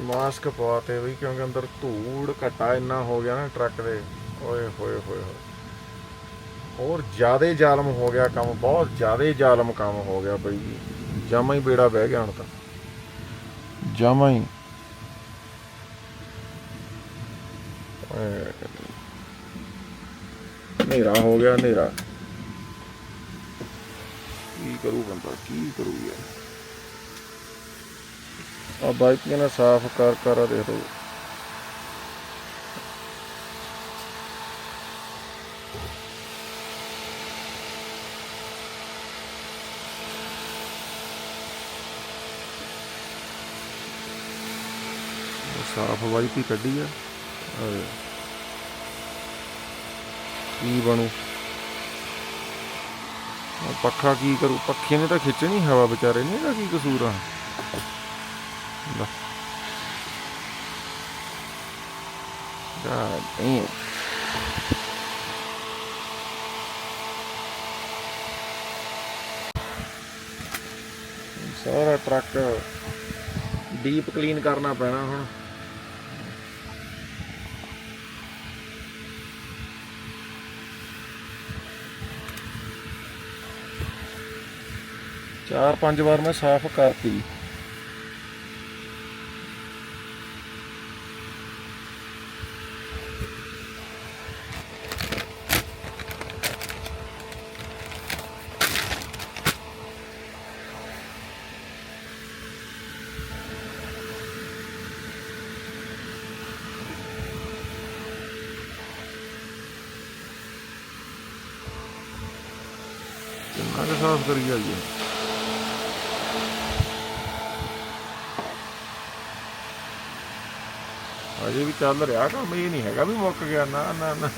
Mask ਪਵਾਤੇ ਵੀ ਕਿਉਂਕਿ ਅੰਦਰ ਧੂੜ ਘਟਾ ਇੰਨਾ ਹੋ ਗਿਆ ਨਾ ਟਰੱਕ ਦੇ। ਓਏ ਹੋਏ ਹੋਏ ਹੋਏ। ਹੋਰ ਜਿਆਦੇ ਜ਼ਾਲਮ ਹੋ ਗਿਆ ਕੰਮ, ਬਹੁਤ ਜ਼ਿਆਦਾ ਜ਼ਾਲਮ ਕੰਮ ਹੋ ਗਿਆ ਬਈ। ਜਮਾ ਹੀ ਬੇੜਾ ਬਹਿ ਗਿਆ ਹੁਣ ਤਾਂ। ਜਮਾ ਹੀ। ਹਨੇਰਾ ਹੋ ਗਿਆ ਹਨੇਰਾ। ਕੀ ਕਰੂ ਬੰਦਾ ਕੀ ਕਰੂ ਯਾਰ? ਆ ਬਾਈਕ ਇਹਨਾਂ ਸਾਫ਼ ਕਰ ਕਰ ਆ ਦੇਖ ਲਓ। ਸਾਫ਼ ਬਾਈਕ ਹੀ ਕੱਢੀ ਆ? ਕੀ ਬਣੂ? ਆਹ ਪੱਖਾ ਕੀ ਕਰੂ? ਪੱਖੇ ਨੇ ਤਾਂ ਖਿੱਚਣੀ ਹਵਾ ਵਿਚਾਰੇ ਨੇ, ਇਹਦਾ ਕੀ ਕਸੂਰ ਆ? ਲੈ। God damn. ਸਾਰਾ ਟਰੱਕ ਡੀਪ ਕਲੀਨ ਕਰਨਾ ਪੈਣਾ ਹੁਣ। ਚਾਰ ਪੰਜ ਵਾਰ ਮੈਂ ਸਾਫ਼ ਕਰਤੀ। ਕਿੰਨਾ ਸਾਫ਼ ਕਰੀ ਜਾਈਏ। ਅਜੇ ਵੀ ਚੱਲ ਰਿਹਾ ਕੰਮ, ਇਹ ਨਹੀਂ ਹੈਗਾ ਵੀ ਮੁੱਕ ਗਿਆ, ਨਾ ਨਾ ਨਾ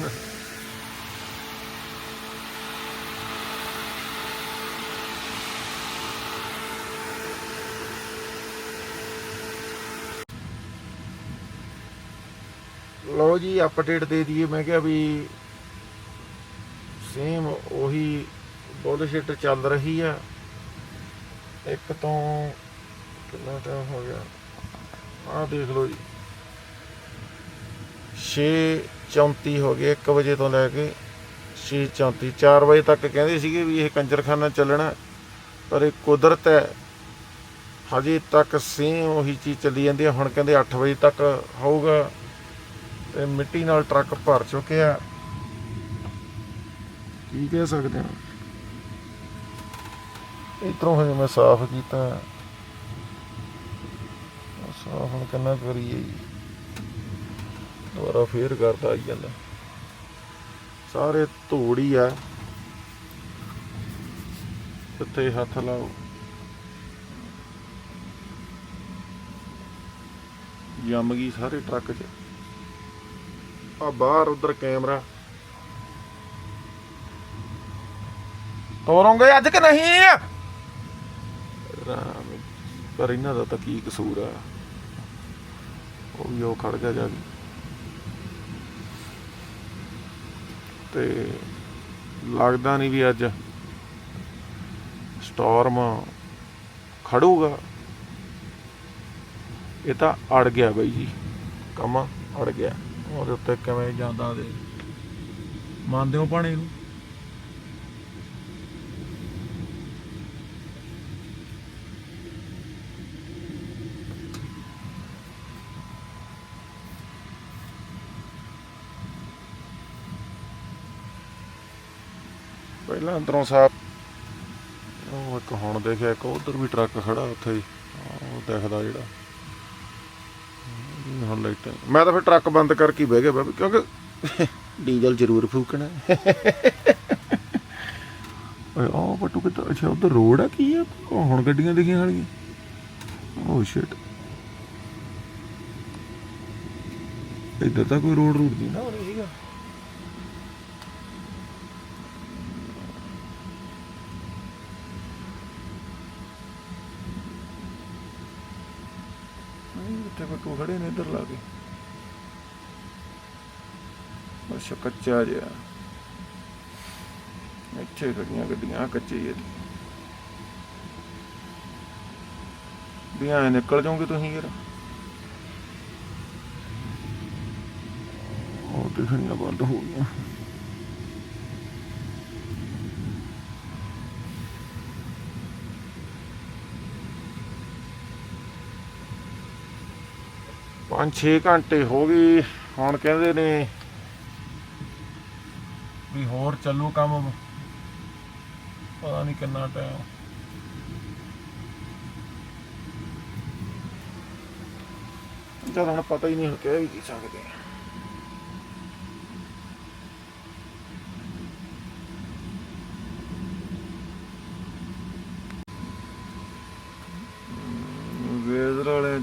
ਲਓ ਜੀ ਅਪਡੇਟ ਦੇ ਦਈਏ, ਮੈਂ ਕਿਹਾ ਵੀ ਸੇਮ ਉਹੀ ਬੁੱਲਸ਼ਿਟ ਚੱਲ ਰਹੀ ਆ। ਇੱਕ ਤੋਂ ਕਿੰਨਾ ਟਾਈਮ ਹੋ ਗਿਆ? ਆਹ ਦੇਖ ਲਓ ਜੀ। 6:34 ਹੋ ਗਏ 1 ਵਜੇ ਤੋਂ ਲੈ ਕੇ 6:34 4 ਵਜੇ ਤੱਕ ਕਹਿੰਦੇ ਸੀਗੇ ਵੀ ਇਹ ਕੰਜਰਖਾਨਾ ਚੱਲਣਾ, ਪਰ ਇਹ ਕੁਦਰਤ ਹੈ। ਹਜੇ ਤੱਕ ਸੇਮ ਉਹੀ ਚੀਜ਼ ਚੱਲੀ ਜਾਂਦੀ ਹੈ। ਹੁਣ ਕਹਿੰਦੇ 8 ਵਜੇ ਤੱਕ ਹੋਊਗਾ ਤੇ ਮਿੱਟੀ ਨਾਲ ਟਰੱਕ ਭਰ ਚੁੱਕਿਆ। ਕੀ ਕਹਿ ਸਕਦੇ ਹਾਂ? ਇਧਰੋਂ ਹਜੇ ਮੈਂ ਸਾਫ਼ ਕੀਤਾ। ਸਾਫ਼ ਹੁਣ ਕਿੰਨਾ ਕਰੀਏ ਜੀ? ਦੁਬਾਰਾ ਫੇਰ ਕਰਦਾ ਆਈ ਜਾਂਦਾ। ਸਾਰੇ ਧੂੜ ਹੀ ਆ। ਕਿੱਥੇ ਹੱਥ ਲਾਓ। ਜੰਮ ਗਈ ਸਾਰੇ ਟਰੱਕ 'ਚ। ਆ ਬਾਹਰ ਉਧਰ ਕੈਮਰਾ। ਤੋਰੋਂਗੇ ਅੱਜ ਕਿ ਨਹੀਂ? ਰਾਮ, ਪਰ ਇਹਨਾਂ ਦਾ ਤਾਂ ਕੀ ਕਸੂਰ ਆ। ਉਹ ਵੀ ਉਹ ਖੜ ਗਿਆ ਜਾ ਕੇ। ਤੇ ਲੱਗਦਾ ਨਹੀਂ ਵੀ ਅੱਜ ਸਟਾਰਮ ਖੜੂਗਾ। ਇਹ ਤਾਂ ਅੜ ਗਿਆ ਬਾਈ ਜੀ, ਕੰਮ ਅੜ ਗਿਆ। ਉਹਦੇ ਉੱਤੇ ਕਿਵੇਂ ਜਾਂਦਾ ਦੇ ਮੰਨਦੇ ਹੋ ਪਾਣੀ ਨੂੰ? ਪਹਿਲਾਂ ਅੰਦਰੋਂ ਸਾਫ਼। ਉਹ ਇੱਕ ਹੁਣ ਦੇਖਿਆ ਇੱਕ ਉਧਰ ਵੀ ਟਰੱਕ ਖੜਾ ਉੱਥੇ ਹੀ। ਉਹ ਦਿਖਦਾ ਜਿਹੜਾ। ਹੁਣ ਲਾਈਟਾਂ ਮੈਂ ਤਾਂ ਫਿਰ ਟਰੱਕ ਬੰਦ ਕਰਕੇ ਹੀ ਬਹਿ ਗਿਆ ਬਾਬੀ ਕਿਉਂਕਿ ਡੀਜ਼ਲ ਜ਼ਰੂਰ ਫੂਕਣਾ। ਓਏ ਆਹ ਪਟੂ ਕਿੱਦਾਂ ਅੱਛਾ ਉਧਰ ਰੋਡ ਆ ਕੀ ਆ? ਹੁਣ ਗੱਡੀਆਂ ਦਿਖੀਆਂ ਹਾਲੀਆਂ ਓ ਸ਼ਿਟ ਇੱਧਰ ਤਾਂ ਕੋਈ ਰੋਡ ਰੂਟ ਨਹੀਂ ਨਾ ਹੋਣੀ ਸੀਗਾ। ਕਿੱਥੇ ਬੱਟੂ ਖੜੇ ਨੇ ਇੱਧਰ ਲਾ ਕੇ? ਅੱਛਾ, ਕੱਚਾ ਜਿਹਾ। ਇੱਥੇ ਖੜੀਆਂ ਗੱਡੀਆਂ ਕੱਚੇ ਜਿਹੇ ਵੀ ਐਂ ਨਿਕਲ ਜਾਓਗੇ ਤੁਸੀਂ ਯਾਰ ਉਹ ਤੇ ਖੜੀਆਂ ਬੰਦ ਹੋ ਗਈਆਂ। ਪੰਜ 6 ਘੰਟੇ ਹੋ ਗਏ, ਹੁਣ ਕਹਿੰਦੇ ਨੇ ਵੀ ਹੋਰ ਚੱਲੂ ਕੰਮ। ਪਤਾ ਨਹੀਂ ਕਿੰਨਾ ਟਾਈਮ ਜਦ ਹੁਣ ਪਤਾ ਹੀ ਨਹੀਂ ਹੁਣ ਕਹਿ ਵੀ ਕੀ ਸਕਦੇ। ਆ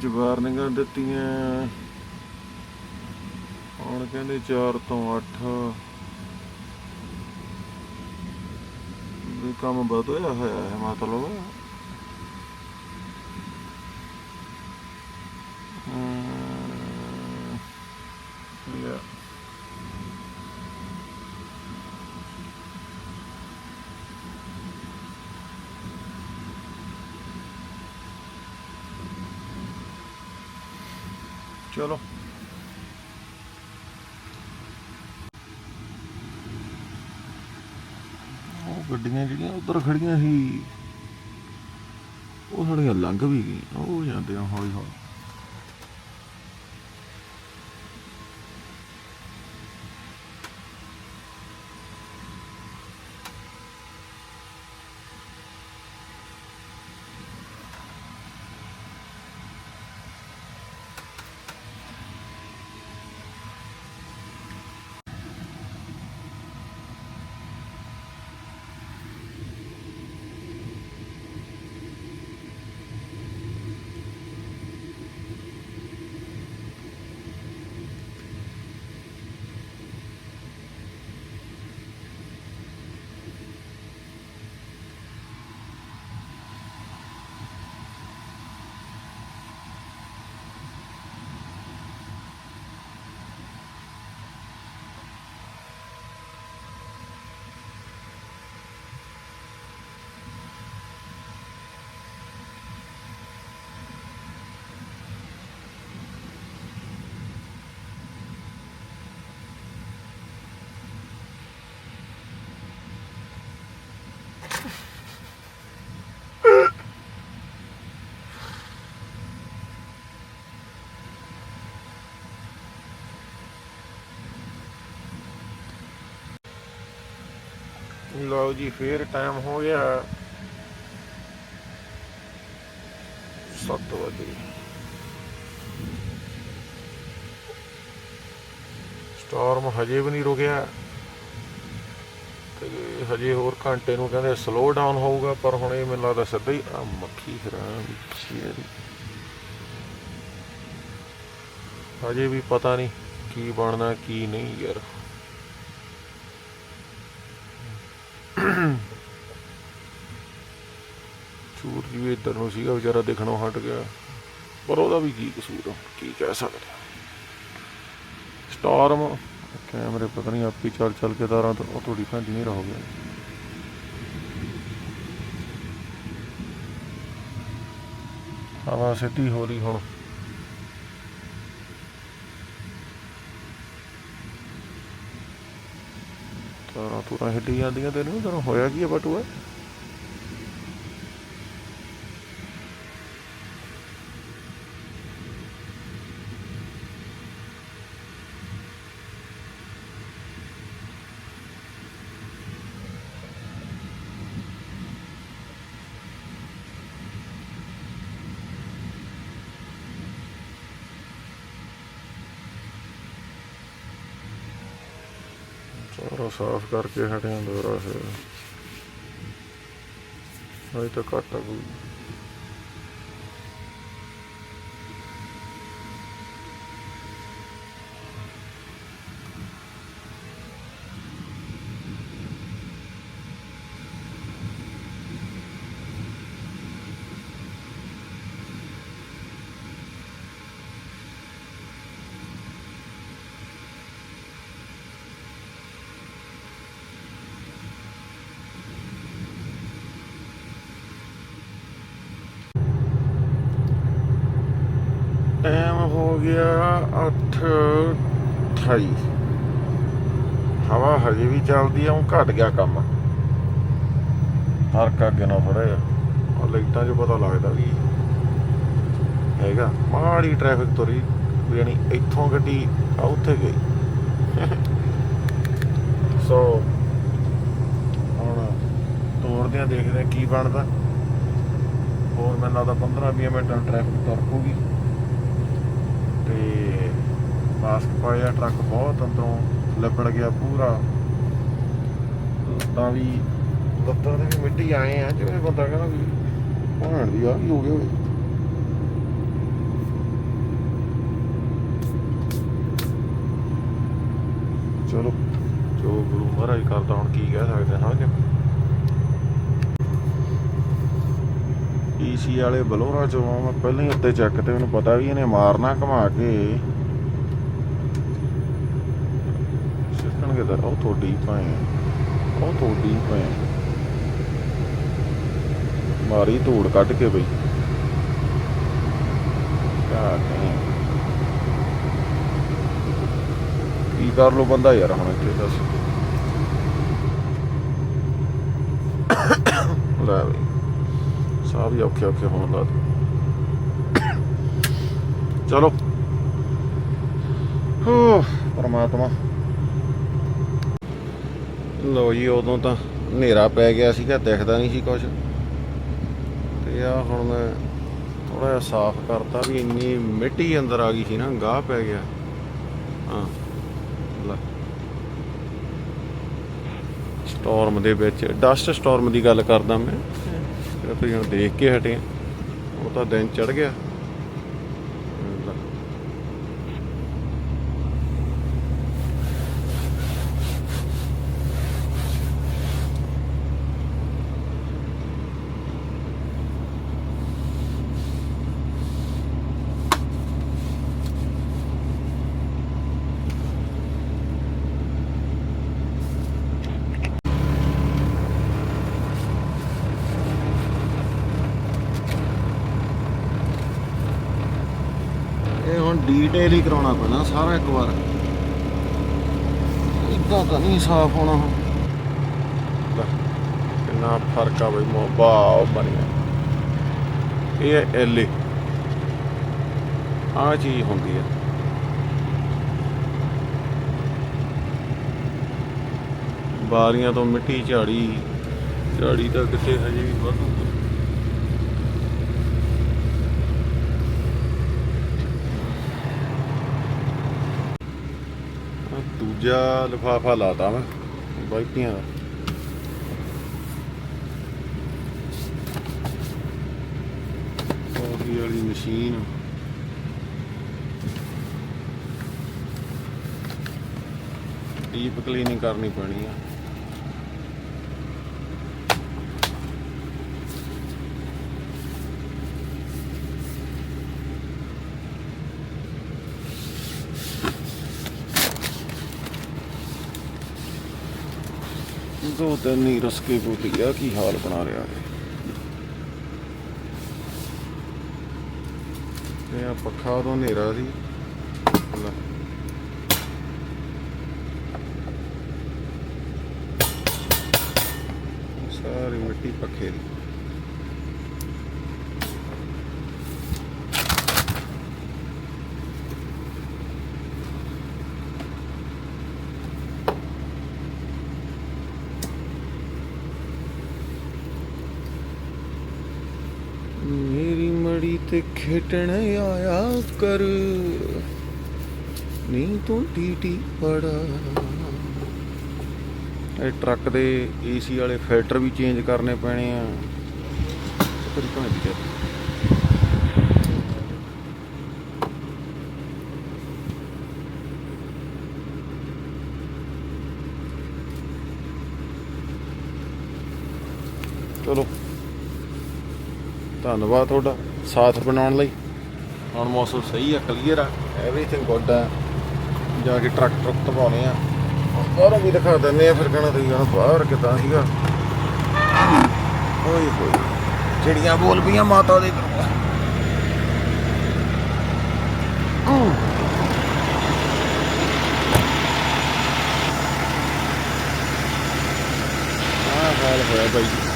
ਚ ਵਾਰਨਿੰਗਾਂ ਦਿੱਤੀਆਂ। ਹੁਣ ਕਹਿੰਦੇ 4 ਤੋਂ 8 ਵੀ ਕੰਮ ਵਧਿਆ ਹੋਇਆ ਹੈ ਮਤਲਬ ਹਮ, yeah. ਚਲੋ ਉਹ ਗੱਡੀਆਂ ਜਿਹੜੀਆਂ ਉਧਰ ਖੜੀਆਂ ਸੀ ਉਹ ਸਾਡੀਆਂ ਲੰਘ ਵੀ ਗਈਆਂ ਉਹ ਜਾਂਦੇ ਹੌਲੀ ਹੌਲੀ। ਲਓ ਜੀ, ਫੇਰ ਟਾਈਮ ਹੋ ਗਿਆ। 7 ਵਜੇ ਸਟਾਰਮ ਹਜੇ ਵੀ ਨਹੀਂ ਰੁਕਿਆ। ਤੇ ਹਜੇ ਹੋਰ ਘੰਟੇ ਨੂੰ ਕਹਿੰਦੇ ਸਲੋ ਡਾਊਨ ਹੋਊਗਾ, ਪਰ ਹੁਣ ਇਹ ਮੈਨੂੰ ਲੱਗਦਾ ਸਿੱਧਾ ਹੀ ਆ, ਮੱਖੀ ਫਿਰਾਂ ਵਿੱਚ ਹਜੇ ਵੀ ਪਤਾ ਨਹੀਂ ਕੀ ਬਣਨਾ, ਕੀ ਨਹੀਂ ਯਾਰ। ਵੀ ਇੱਧਰ ਨੂੰ ਸੀਗਾ, ਵਿਚਾਰਾ ਦਿਖਣੋਂ ਹਟ ਗਿਆ। ਪਰ ਉਹਦਾ ਵੀ ਕੀ ਕਸੂਰ ਆ? ਕੀ ਕਹਿ ਸਕਦੇ ਸਟਾਰਮ ਕੈਮਰੇ ਪਤਾ ਨਹੀਂ ਆਪੀ ਚੱਲ ਚੱਲ ਕੇ ਤਾਰਾਂ ਤੋਂ ਉਹ ਥੋੜੀ ਨਹੀਂ ਰਹੋ ਹਵਾ ਸਿੱਧੀ ਹੋ ਰਹੀ ਹੁਣ। ਤਾਰਾਂ ਤੁਰਾਂ ਹਿੱਲੀ ਜਾਂਦੀਆਂ ਤੈਨੂੰ? ਤੈਨੂੰ ਹੋਇਆ ਕੀ ਆ ਬਟੂਆ ਸਾਰਾ ਸਾਫ਼ ਕਰਕੇ ਹਟਿਆ ਦੁਬਾਰਾ ਫਿਰ ਅਜੇ ਤਾਂ ਘੱਟ ਆ ਕੋਈ ਟਾਈਮ ਹੋ ਗਿਆ 8:28 ਹਵਾ ਹਜੇ ਵੀ ਚੱਲਦੀ ਆ ਉਹ ਘਟ ਗਿਆ ਕੰਮ। ਫ਼ਰਕ ਅੱਗੇ ਨਾ ਜਿਹਾ। ਉਹ ਲਾਈਟਾਂ 'ਚ ਪਤਾ ਲੱਗਦਾ ਵੀ ਹੈਗਾ। ਮਾੜੀ ਟ੍ਰੈਫਿਕ ਤੁਰੀ ਯਾਨੀ ਇੱਥੋਂ ਗੱਡੀ ਆ ਉੱਥੇ ਗਈ। ਸੋ ਹੁਣ ਤੋਰਦੇ ਆ ਦੇਖਦੇ ਆ ਕੀ ਬਣਦਾ। ਹੋਰ ਮੈਨੂੰ ਲੱਗਦਾ 15-20 ਮਿੰਟ ਟ੍ਰੈਫਿਕ ਤੁਰ ਪਊਗੀ। ਤੇ ਮਾਸਕ ਪਾਇਆ, ਟਰੱਕ ਬਹੁਤ ਅੰਦਰੋਂ ਲੱਭਣ ਗਿਆ ਪੂਰਾ। ਤਾਂ ਵੀ ਲੱਤਾਂ ਤੇ ਵੀ ਮਿੱਟੀ ਆਏ ਆ, ਜਿਵੇਂ ਬੰਦਾ ਕਹਿੰਦਾ ਵੀ ਭਾਣ ਦੀ ਆ ਕੀ ਹੋ ਗਿਆ ਓਏ ਚਲੋ। ਜੋ ਗੁਰੂ ਮਹਾਰਾਜ ਕਰਦਾ, ਹੁਣ ਕੀ ਕਹਿ ਸਕਦੇ ਹਾਂ ਸਮਝ ਈਸੀ ਵਾਲੇ ਬਲੋਰਾ ਚੋਂ ਮੈਂ ਪਹਿਲਾਂ ਹੀ ਉੱਤੇ ਚੱਕ ਤੇ ਮੈਨੂੰ ਪਤਾ ਵੀ ਇਹਨੇ ਮਾਰਨਾ ਘੁਮਾ ਕੇ। ਸਿੱਟਣਗੇ ਦਰ ਉਹ ਤੁਹਾਡੀ ਭਾਏ ਉਹ ਤੁਹਾਡੀ ਭਾਏ ਮਾਰੀ ਧੂੜ ਕੱਢ ਕੇ ਬਈ। ਕਿਆ ਕੀ ਕਰ ਲੋ ਬੰਦਾ ਯਾਰ ਹੁਣ ਇੱਥੇ, ਦੱਸ। ਲੈ ਬਈ। ਸਾਹ ਵੀ ਔਖੇ ਔਖੇ ਹੋਣ ਲੱਗ ਚਲੋ। ਹੋ, ਪਰਮਾਤਮਾ। ਲੋ ਜੀ, ਉਦੋਂ ਤਾਂ ਹਨੇਰਾ ਪੈ ਗਿਆ ਸੀਗਾ, ਦਿਖਦਾ ਨਹੀਂ ਸੀ ਕੁਝ ਤੇ ਆ ਹੁਣ ਮੈਂ ਥੋੜਾ ਜਿਹਾ ਸਾਫ਼ ਕਰਤਾ ਵੀ ਇੰਨੀ ਮਿੱਟੀ ਅੰਦਰ ਆ ਗਈ ਸੀ ਨਾ, ਗਾਹ ਪੈ ਗਿਆ। ਹਾਂ, ਲੈ। ਸਟਾਰਮ ਦੇ ਵਿੱਚ, ਡਸਟ ਸਟਾਰਮ ਦੀ ਗੱਲ ਕਰਦਾ ਮੈਂ। ਜਿਹੜਾ ਤੁਸੀਂ ਹੁਣ ਦੇਖ ਕੇ ਹਟੇ ਉਹ ਤਾਂ ਦਿਨ ਚੜ ਗਿਆ ਲੈ। ਇਹ ਹੁਣ ਡੀਟੇਲ ਹੀ ਕਰਾਉਣਾ ਪੈਣਾ ਸਾਰਾ ਇੱਕ ਵਾਰ। ਇਦਾਂ ਤਾਂ ਨਹੀਂ ਸਾਫ਼ ਹੋਣਾ। ਹੁਣ ਲੈ, ਕਿੰਨਾ ਫ਼ਰਕ ਆ ਬਈ ਵਾਓ ਬਣਿਆ। ਇਹ ਹੈ ਆ ਚੀਜ਼ ਹੁੰਦੀ ਹੈ ਬਾਰੀਆਂ ਤੋਂ ਮਿੱਟੀ ਝਾੜੀ ਝਾੜੀ ਤਾਂ ਕਿਤੇ ਹਜੇ ਵੀ ਵਾਧੂ ਆਹ ਦੂਜਾ ਲਿਫਾਫਾ ਲਾਤਾ ਮੈਂ ਬਾਈਕੀਆਂ ਦਾ। ਕਾਫੀ ਵਾਲੀ ਮਸ਼ੀਨ। ਡੀਪ ਕਲੀਨਿੰਗ ਕਰਨੀ ਪੈਣੀ ਆ। ਦੋ ਤਿੰਨ ਹੀ ਰਸਕੇ ਬੋਲੀ ਆ, ਕੀ ਹਾਲ ਬਣਾ ਰਿਹਾ ਹੈ ਇਹ ਆ ਪੱਖਾ ਉਦੋਂ ਹਨੇਰਾ ਸੀ। ਸਾਰੀ ਮਿੱਟੀ ਪੱਖੇ ਦੀ ਮੇਰੀ ਮੜੀ ਤੇ ਖੇਟਣ ਆਇਆ ਕਰ। ਨੀ ਤੂੰ ਟੀਟੀ ਪੜਾ। ਇਹ ਟਰੱਕ ਦੇ ਏਸੀ ਵਾਲੇ ਫਿਲਟਰ ਵੀ ਚੇਂਜ ਕਰਨੇ ਪੈਣੇ ਆ। ਤੇਰੀ ਭਾਂਜੀ ਦੇ ਚਲੋ। ਧੰਨਵਾਦ ਤੁਹਾਡਾ। ਸਾਥ ਬਣਾਉਣ ਲਈ। ਹੁਣ ਮੌਸਮ ਸਹੀ ਆ ਕਲੀਅਰ ਆ। ਐਵਰੀਥਿੰਗ ਗੁੱਡ ਆ। ਜਾ ਕੇ ਟਰੱਕ ਟਰੱਕ ਤਪਾਉਣੇ ਆ। ਬਾਹਰੋਂ ਵੀ ਦਿਖਾ ਦਿੰਦੇ ਆ, ਫਿਰ ਕਹਣਾ ਤੁਸੀਂ ਕਹਣਾ ਬਾਹਰ ਕਿਦਾਂ ਸੀਗਾ। ਓਏ ਹੋਏ ਜਿਹੜੀਆਂ ਬੋਲ ਪਈਆਂ ਮਾਤਾ ਦੇ ਕਰਵਾ ਆ ਹਾਲ ਹੋਇਆ ਬਾਈ।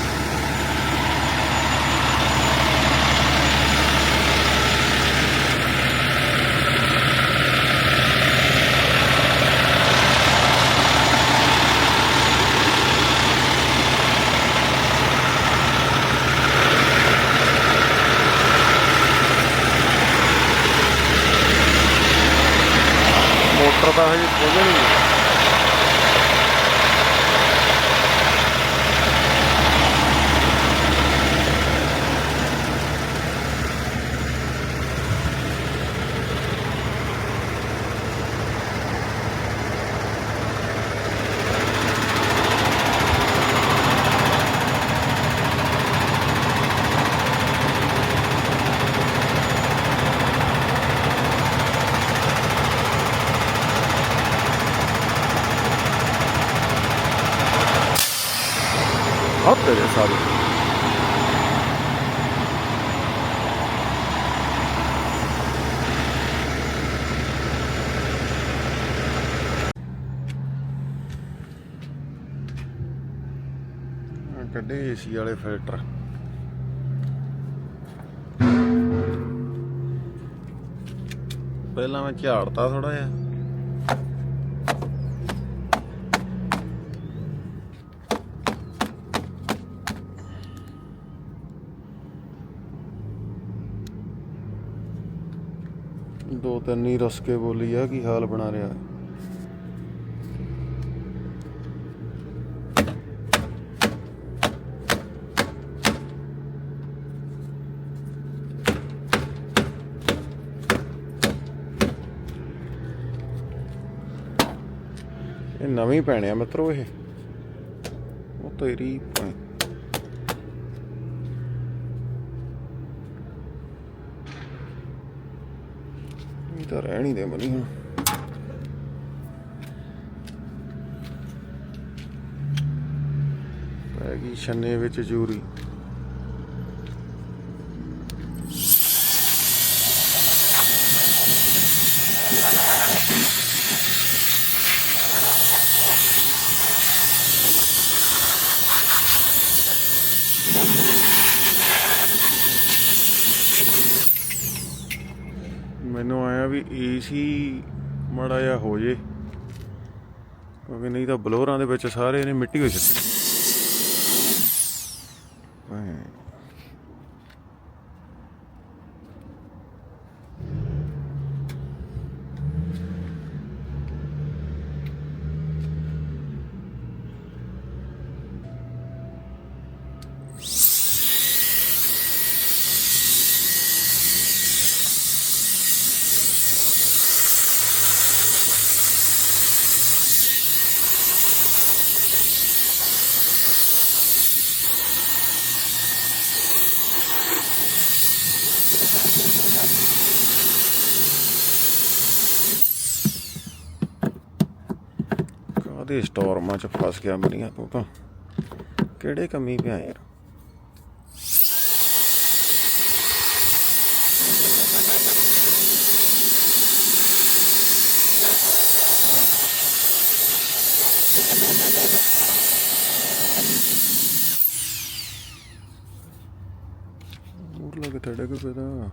ਕੱਢੇ ਏਸੀ ਵਾਲੇ ਫਿਲਟਰ। ਪਹਿਲਾਂ ਮੈਂ ਝਾੜਤਾ ਥੋੜਾ ਜਿਹਾ। ਦੋ ਤਿੰਨ ਹੀ ਰਸਕੇ ਬੋਲੀ ਆ, ਕੀ ਹਾਲ ਬਣਾ ਰਿਹਾ? ਇਹ ਨਵੀਂ ਪੈਣੇ ਆ, ਮਿੱਤਰੋ ਇਹ। ਉਹ ਤੇਰੀ ਇਹ ਤਾਂ ਰਹਿਣੀ ਦੇ ਮਨੀ ਹੁਣ। ਪੈ ਗਈ ਛੰਨੇ ਵਿੱਚ ਜੂਰੀ। ਵੀ ਏਸੀ ਮਾੜਾ ਜਿਹਾ ਹੋ ਜੇ, ਕਿਉਂਕਿ ਨਹੀਂ ਤਾਂ ਬਲੋਰਾਂ ਦੇ ਵਿੱਚ ਸਾਰੇ ਨੇ ਮਿੱਟੀ ਹੋ ਛੱਡੀ। ਕਾਹਦੇ ਸਟੋਰਮਾਂ ਚ ਫਸ ਗਿਆ ਬੜੀਆਂ ਤੂੰ ਤਾਂ ਕਿਹੜੇ ਕਮੀ ਪਿਆ ਯਾਰ? ਮੂਰ ਲੱਗ ਤੜਕ ਪਿਆ